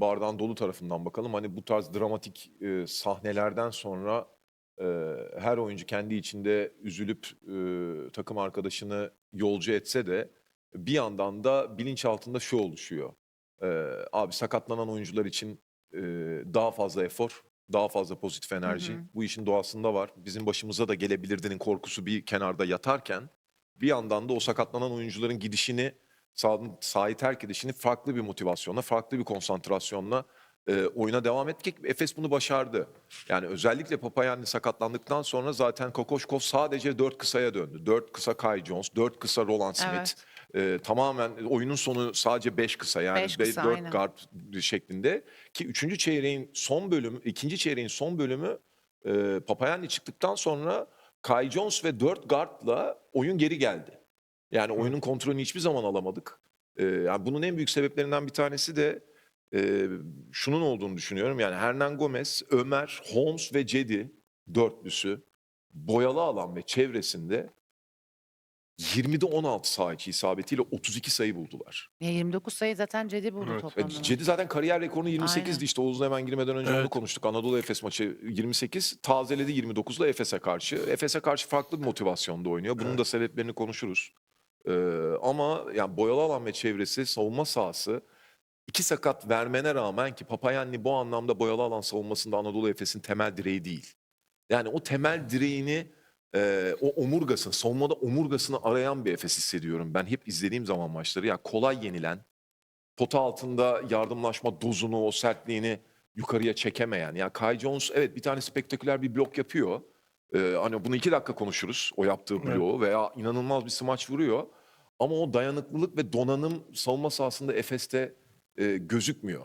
bardağın dolu tarafından bakalım. Hani bu tarz dramatik e, sahnelerden sonra e, her oyuncu kendi içinde üzülüp e, takım arkadaşını yolcu etse de bir yandan da bilinç altında şu oluşuyor. E, abi sakatlanan oyuncular için e, daha fazla efor, daha fazla pozitif enerji. hı. Bu işin doğasında var. Bizim başımıza da gelebilirdinin korkusu bir kenarda yatarken bir yandan da o sakatlanan oyuncuların gidişini sahayı terk edişini farklı bir motivasyonla, farklı bir konsantrasyonla e, oyuna devam ettik. Efes bunu başardı. Yani özellikle Papayani sakatlandıktan sonra zaten Kokoşkov sadece dört kısaya döndü. Dört kısa Kai Jones, dört kısa Roland Smith. E, tamamen oyunun sonu sadece beş kısa yani Beş be- kısa, dört aynen. guard şeklinde. Ki üçüncü çeyreğin son bölümü, ikinci çeyreğin son bölümü e, Papayani çıktıktan sonra Kai Jones ve dört guardla oyun geri geldi. Yani oyunun kontrolünü hiçbir zaman alamadık. Ee, yani bunun en büyük sebeplerinden bir tanesi de e, şunun olduğunu düşünüyorum. Yani Hernan Gomez, Ömer, Holmes ve Cedi dörtlüsü boyalı alan ve çevresinde 20'de 16 saha içi isabetiyle 32 sayı buldular. Ya 29 sayı zaten Cedi buldu Evet. E, toplamda. Cedi zaten kariyer rekorunu 28'di Aynen. işte Oğuz'la hemen girmeden önce onu Evet. konuştuk. Anadolu Efes maçı 28 tazeledi 29'la Efes'e karşı. Efes'e karşı farklı bir motivasyonda oynuyor. Bunun da sebeplerini konuşuruz. Ee, ama yani boyalı alan ve çevresi savunma sahası iki sakat vermene rağmen ki Papayanni bu anlamda boyalı alan savunmasında Anadolu Efes'in temel direği değil. Yani o temel direğini e, o omurgasını, savunmada omurgasını arayan bir Efes hissediyorum. Ben hep izlediğim zaman maçları ya kolay yenilen, pota altında yardımlaşma dozunu, o sertliğini yukarıya çekemeyen. Yani Kai Jones evet bir tane spektaküler bir blok yapıyor. Ee, hani bunu iki dakika konuşuruz o yaptığı Evet. bloğu veya inanılmaz bir smaç vuruyor. Ama o dayanıklılık ve donanım savunma sahasında Efes'te e, gözükmüyor.